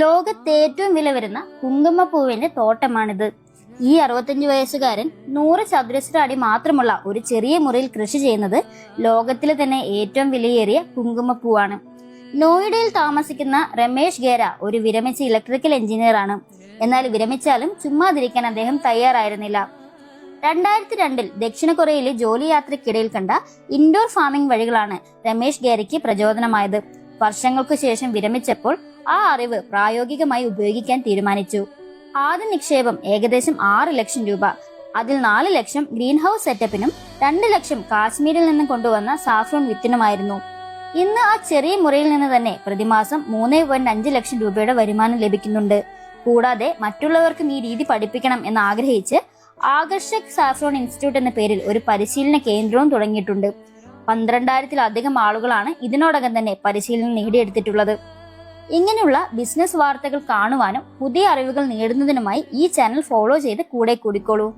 ലോകത്ത് ഏറ്റവും വില വരുന്ന കുങ്കുമപ്പൂവിന്റെ തോട്ടമാണിത്. ഈ അറുപത്തഞ്ച് വയസ്സുകാരൻ നൂറ് ചതുരശ്ര അടി മാത്രമുള്ള ഒരു ചെറിയ മുറിയിൽ കൃഷി ചെയ്യുന്നത് ലോകത്തിലെ തന്നെ ഏറ്റവും വിലയേറിയ കുങ്കുമപ്പൂവാണ്. നോയിഡയിൽ താമസിക്കുന്ന രമേശ് ഗേര ഒരു വിരമിച്ച ഇലക്ട്രിക്കൽ എഞ്ചിനീയർ ആണ് എന്നാൽ വിരമിച്ചാലും ചുമ്മാതിരിക്കാൻ അദ്ദേഹം തയ്യാറായിരുന്നില്ല. രണ്ടായിരത്തി രണ്ടിൽ ദക്ഷിണ കൊറിയയിലെ ജോലി യാത്രയ്ക്കിടയിൽ കണ്ട ഇൻഡോർ ഫാമിംഗ് വഴികളാണ് രമേശ് ഗേരയ്ക്ക് പ്രചോദനമായത്. വർഷങ്ങൾക്കു ശേഷം വിരമിച്ചപ്പോൾ ആ അറിവ് പ്രായോഗികമായി ഉപയോഗിക്കാൻ തീരുമാനിച്ചു. ആദ്യ നിക്ഷേപം ഏകദേശം ആറ് ലക്ഷം രൂപ. അതിൽ നാല് ലക്ഷം ഗ്രീൻ ഹൗസ് സെറ്റപ്പിനും രണ്ട് ലക്ഷം കാശ്മീരിൽ നിന്നും കൊണ്ടുവന്ന സാഫ്രോൺ വിത്തിനുമായിരുന്നു. ഇന്ന് ആ ചെറിയ മുറിയിൽ നിന്ന് തന്നെ പ്രതിമാസം മൂന്ന് പോയിന്റ് അഞ്ച് ലക്ഷം രൂപയുടെ വരുമാനം ലഭിക്കുന്നുണ്ട്. കൂടാതെ മറ്റുള്ളവർക്കും ഈ രീതി പഠിപ്പിക്കണം എന്ന് ആഗ്രഹിച്ച് ആകർഷക് സാഫ്രോൺ ഇൻസ്റ്റിറ്റ്യൂട്ട് എന്ന പേരിൽ ഒരു പരിശീലന കേന്ദ്രവും തുടങ്ങിയിട്ടുണ്ട്. പന്ത്രണ്ടായിരത്തിലധികം ആളുകളാണ് ഇതിനോടകം തന്നെ പരിശീലനം നേടിയെടുത്തിട്ടുള്ളത്. ഇങ്ങനെയുള്ള ബിസിനസ് വാർത്തകൾ കാണുവാനും പുതിയ അറിവുകൾ നേടുന്നതിനുമായി ഈ ചാനൽ ഫോളോ ചെയ്ത് കൂടെ കൂടിക്കോളൂ.